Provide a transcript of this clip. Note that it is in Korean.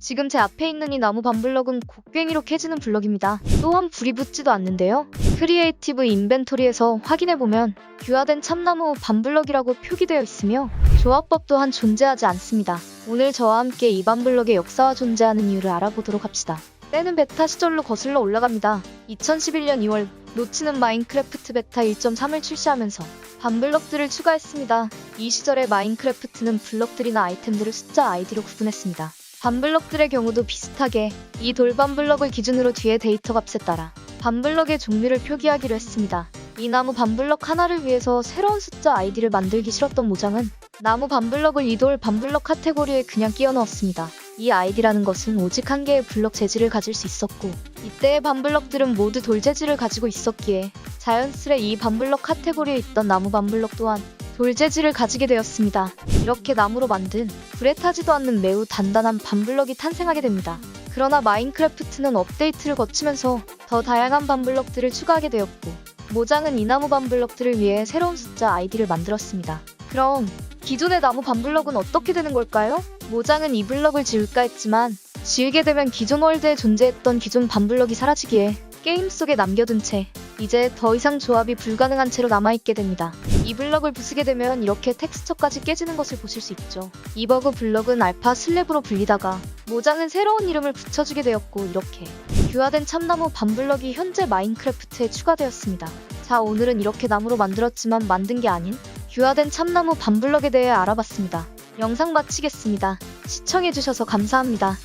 지금 제 앞에 있는 이 나무 반블럭은 곡괭이로 캐지는 블럭입니다. 또한 불이 붙지도 않는데요. 크리에이티브 인벤토리에서 확인해보면 규화된 참나무 반블럭이라고 표기되어 있으며 조합법 또한 존재하지 않습니다. 오늘 저와 함께 이 반블럭의 역사와 존재하는 이유를 알아보도록 합시다. 때는 베타 시절로 거슬러 올라갑니다. 2011년 2월 노치는 마인크래프트 베타 1.3을 출시하면서 반블럭들을 추가했습니다. 이 시절에 마인크래프트는 블럭들이나 아이템들을 숫자 아이디로 구분했습니다. 반블럭들의 경우도 비슷하게 이 돌반블럭을 기준으로 뒤에 데이터 값에 따라 반블럭의 종류를 표기하기로 했습니다. 이 나무 반블럭 하나를 위해서 새로운 숫자 아이디를 만들기 싫었던 모장은 나무 반블럭을 이 돌 반블럭 카테고리에 그냥 끼워 넣었습니다. 이 아이디라는 것은 오직 한 개의 블럭 재질을 가질 수 있었고 이때의 반블럭들은 모두 돌 재질을 가지고 있었기에 자연스레 이 반블럭 카테고리에 있던 나무 반블럭 또한 돌 재질을 가지게 되었습니다. 이렇게 나무로 만든 불에 타지도 않는 매우 단단한 반블럭이 탄생하게 됩니다. 그러나 마인크래프트는 업데이트를 거치면서 더 다양한 반블럭들을 추가하게 되었고 모장은 이 나무 반블럭들을 위해 새로운 숫자 아이디를 만들었습니다. 그럼 기존의 나무 반블럭은 어떻게 되는 걸까요? 모장은 이 블럭을 지울까 했지만 지우게 되면 기존 월드에 존재했던 기존 반블럭이 사라지기에 게임 속에 남겨둔 채 이제 더 이상 조합이 불가능한 채로 남아있게 됩니다. 이 블럭을 부수게 되면 이렇게 텍스처까지 깨지는 것을 보실 수 있죠. 이 버그 블럭은 알파 슬랩으로 불리다가 모장은 새로운 이름을 붙여주게 되었고 이렇게 규화된 참나무 반블럭이 현재 마인크래프트에 추가되었습니다. 자 오늘은 이렇게 나무로 만들었지만 만든 게 아닌 규화된 참나무 반블럭에 대해 알아봤습니다. 영상 마치겠습니다. 시청해주셔서 감사합니다.